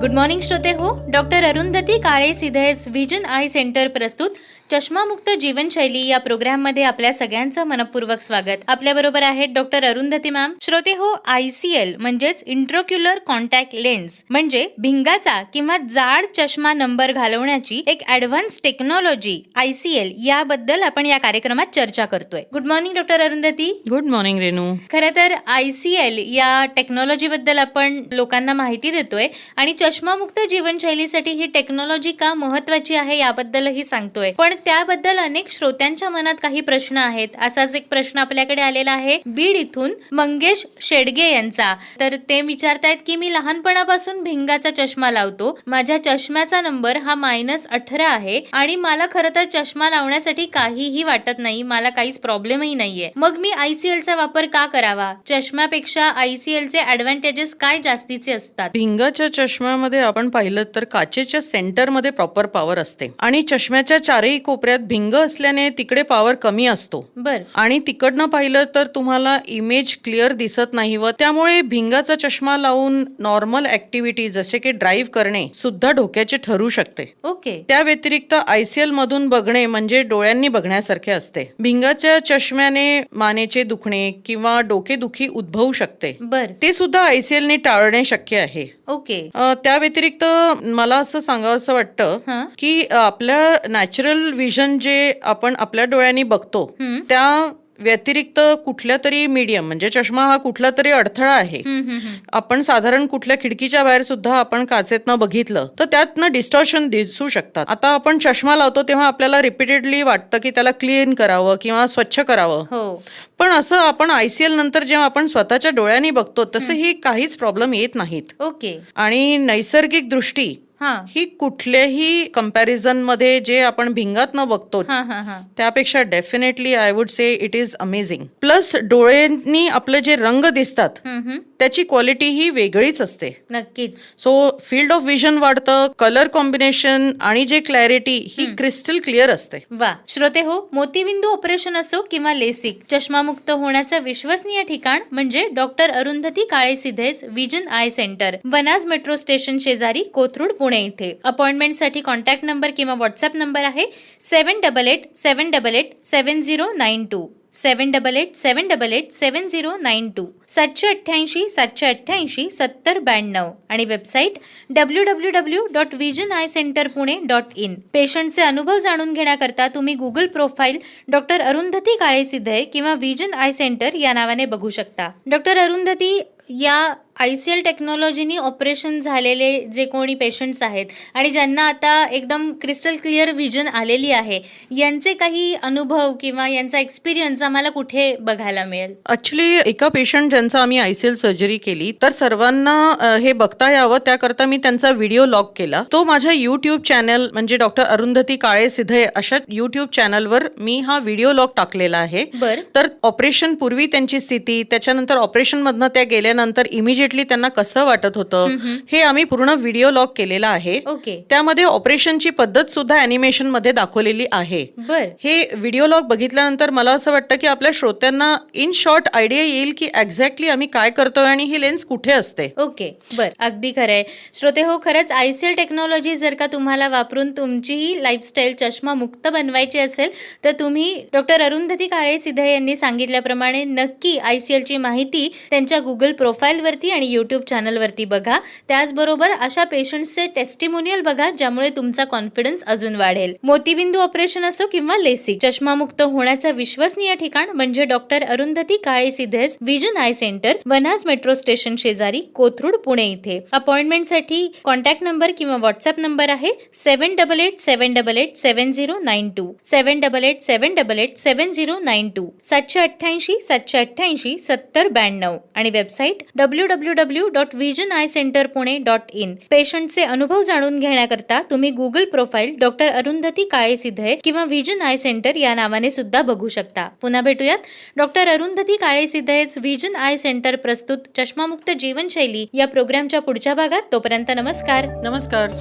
Good morning श्रोते हो. Doctor Arundhati Kale Siddhe's vision eye centre प्रस्तुत. चष्मामुक्त जीवनशैली या प्रोग्राममध्ये आपल्या सगळ्यांचं मनपूर्वक स्वागत. आपल्याबरोबर आहेत डॉक्टर अरुंधती मॅम श्रोते हो आय सी एल म्हणजेच इंट्रोक्युलर कॉन्टॅक्ट लेन्स म्हणजे भिंगाचा किंवा जाड चष्मा नंबर घालवण्याची एक advance technology I C L याबद्दल आपण या कार्यक्रमात चर्चा करतोय. Good morning doctor Arundhati. Good morning Renu खरं तर आय सी एल या टेक्नॉलॉजीबद्दल आपण लोकांना माहिती देतोय आणि चष्मामुक्त जीवनशैलीसाठी ही टेक्नॉलॉजी का महत्वाची आहे याबद्दलही सांगतोय. पण त्याबद्दल अनेक श्रोत्यांच्या मनात काही प्रश्न आहेत. असाच एक प्रश्न आपल्याकडे आलेला आहे. बीड इथून मंगेश शेडगे यांचा. तर ते विचारतायत की मी लहानपणापासून भिंगाचा चष्मा लावतो. माझ्या चष्म्याचा नंबर हा मायनस अठरा आहे आणि मला खरं तर चष्मा लावण्यासाठी काहीही वाटत नाही. मला काहीच प्रॉब्लेमही नाहीये. मग मी आयसीएल चा वापर का करावा? चष्म्यापेक्षा आयसीएल चे ऍडव्हान्टेजेस काय जास्तीचे असतात? भिंगाच्या चष्म्यामध्ये आपण पाहिलं तर काचेच्या सेंटरमध्ये प्रॉपर पॉवर असते. आणि चष्म्याच्या चारही कोपऱ्यात भिंग असल्याने तिकडे पॉवर कमी असतो. बर. आणि तिकडनं पाहिलं तर तुम्हाला इमेज क्लिअर दिसत नाही व त्यामुळे भिंगाचा चष्मा लावून नॉर्मल ऍक्टिव्हिटी जसे की ड्राईव्ह करणे सुद्धा धोक्याचे ठरू शकते. ओके. त्या व्यतिरिक्त आयसीएल मधून बघणे म्हणजे डोळ्यांनी बघण्यासारखे असते. भिंगाच्या चष्म्याने मानेचे दुखणे किंवा डोकेदुखी उद्भवू शकते. बर. ते सुद्धा आयसीएल ने टाळणे शक्य आहे. ओके. त्या व्यतिरिक्त मला असं सांगावं असं वाटतं की आपल्या नॅचरल विजन जे आपण आपल्या डोळ्यांनी बघतो. त्या व्यतिरिक्त कुठल्या तरी मीडियम म्हणजे चष्मा हा कुठला तरी अडथळा आहे. आपण साधारण कुठल्या खिडकीच्या बाहेर सुद्धा आपण काचेतनं बघितलं तर त्यातनं डिस्टॉर्शन दिसू शकतात. आता आपण चष्मा लावतो तेव्हा आपल्याला रिपीटेडली वाटतं की त्याला क्लीन करावं किंवा स्वच्छ करावं. हो. पण असं आपण आयसीएल नंतर जेव्हा आपण स्वतःच्या डोळ्यांनी बघतो तसं ही काहीच प्रॉब्लेम येत नाहीत. ओके. आणि नैसर्गिक दृष्टी हा. ही कुठल्याही कंपॅरिझनमध्ये जे आपण भिंगात न बघतो त्यापेक्षा definitely I would say it is amazing plus डोळ्यांनी आपले जे रंग दिसतात. त्याची क्वालिटी ही वेगळीच असते. नक्कीच. सो फील्ड ऑफ विजन वाढतं कलर कॉम्बिनेशन आणि जे क्लॅरिटी ही क्रिस्टल क्लिअर असते. वा. श्रोते हो मोतीबिंदू ऑपरेशन असो किंवा लेसिक चष्मामुक्त होण्याचं विश्वसनीय ठिकाण म्हणजे doctor Arundhati Kale Siddhe's vision eye centre Vanaz metro station शेजारी कोथरूड पुणे इथे. अपॉइंटमेंटसाठी कॉन्टॅक्ट नंबर किंवा व्हॉट्सअप नंबर आहे seven double eight seven double eight seven zero nine two seven double eight seven double eight seven zero nine two सातशे अठ्ठ्याऐंशी सातशे अठ्ठ्याऐंशी सत्तर ब्याण्णव. आणि website W W W dot vision eye centre Pune dot in पेशंटचे अनुभव जाणून घेण्याकरता तुम्ही Google profile doctor Arundhati Kale Siddhe किंवा विजन आय सेंटर या नावाने बघू शकता. डॉक्टर अरुंधती या आय सी एल टेक्नॉलॉजीनी ऑपरेशन झालेले जे कोणी पेशंट्स आहेत आणि ज्यांना आता एकदम क्रिस्टल क्लिअर विजन आलेली आहे यांचे काही अनुभव किंवा यांचा एक्सपिरियन्स आम्हाला कुठे बघायला मिळेल? ऍक्च्युली एका पेशंट ज्यांचा आम्ही आयसीएल सर्जरी केली तर सर्वांना हे बघता यावं. त्याकरता मी त्यांचा व्हिडिओ लॉग केला. तो माझ्या युट्यूब चॅनल म्हणजे डॉक्टर अरुंधती काळे सिधे अशा युट्यूब चॅनलवर मी हा व्हिडिओ लॉग टाकलेला आहे. बर. तर ऑपरेशन पूर्वी त्यांची स्थिती त्याच्यानंतर ऑपरेशन मधनं त्या गेल्यानंतर इमिजिएटली त्यांना कसं वाटत होतं हे आम्ही पूर्ण व्हिडिओ लॉग केलेला आहे. ओके. त्यामध्ये ऑपरेशनची पद्धत सुद्धा अॅनिमेशनमध्ये दाखवलेली आहे. बर. हे व्हिडिओ लॉग बघितल्यानंतर मला असं वाटतं की आपल्या श्रोत्यांना इन शॉर्ट आयडिया येईल की एक्झॅक्टली आम्ही काय करतोय आणि ही लेन्स कुठे असते. ओके. बर. अगदी खरंय. श्रोते हो खरंच आयसीएल टेक्नॉलॉजी जर का तुम्हाला वापरून तुमचीही लाईफस्टाईल चष्मा मुक्त बनवायची असेल तर तुम्ही डॉक्टर अरुंधती काळे सिधे यांनी सांगितल्याप्रमाणे नक्की आयसीएल ची माहिती त्यांच्या गुगल प्रोफाईलवरती आणि यूट्यूब चॅनलवरती बघा. त्याचबरोबर अशा पेशंट्सचे टेस्टिमोनियल बघा ज्यामुळे तुमचा कॉन्फिडन्स अजून वाढेल. मोतीबिंदू ऑपरेशन असो किंवा लेसिक चष्मामुक्त होण्याचं विश्वसनीय ठिकाण म्हणजे doctor Arundhati Kale Siddhe's vision eye centre Vanaz metro station शेजारी कोथरूड पुणे इथे. अपॉइंटमेंटसाठी कॉन्टॅक्ट नंबर किंवा व्हॉट्सअप नंबर आहे seven double eight seven double eight seven zero nine two seven double eight seven double eight seven zero nine two सातशे अठ्ठ्याऐंशी सातशे अठ्ठ्याऐंशी सत्तर ब्याण्णव. आणि website W W W dot vision eye centre Pune dot in पेशंटचे अनुभव जाणून घेण्याकरता तुम्ही Google profile doctor Arundhati Kale Siddhe किंवा विजन आय सेंटर या नावाने सुद्धा बघू शकता. पुन्हा भेटूयात. डॉक्टर अरुंधती काळे सिद्धेच विजन आय सेंटर प्रस्तुत चष्मामुक्त जीवनशैली या प्रोग्रामच्या पुढच्या भागात. तोपर्यंत नमस्कार. नमस्कार.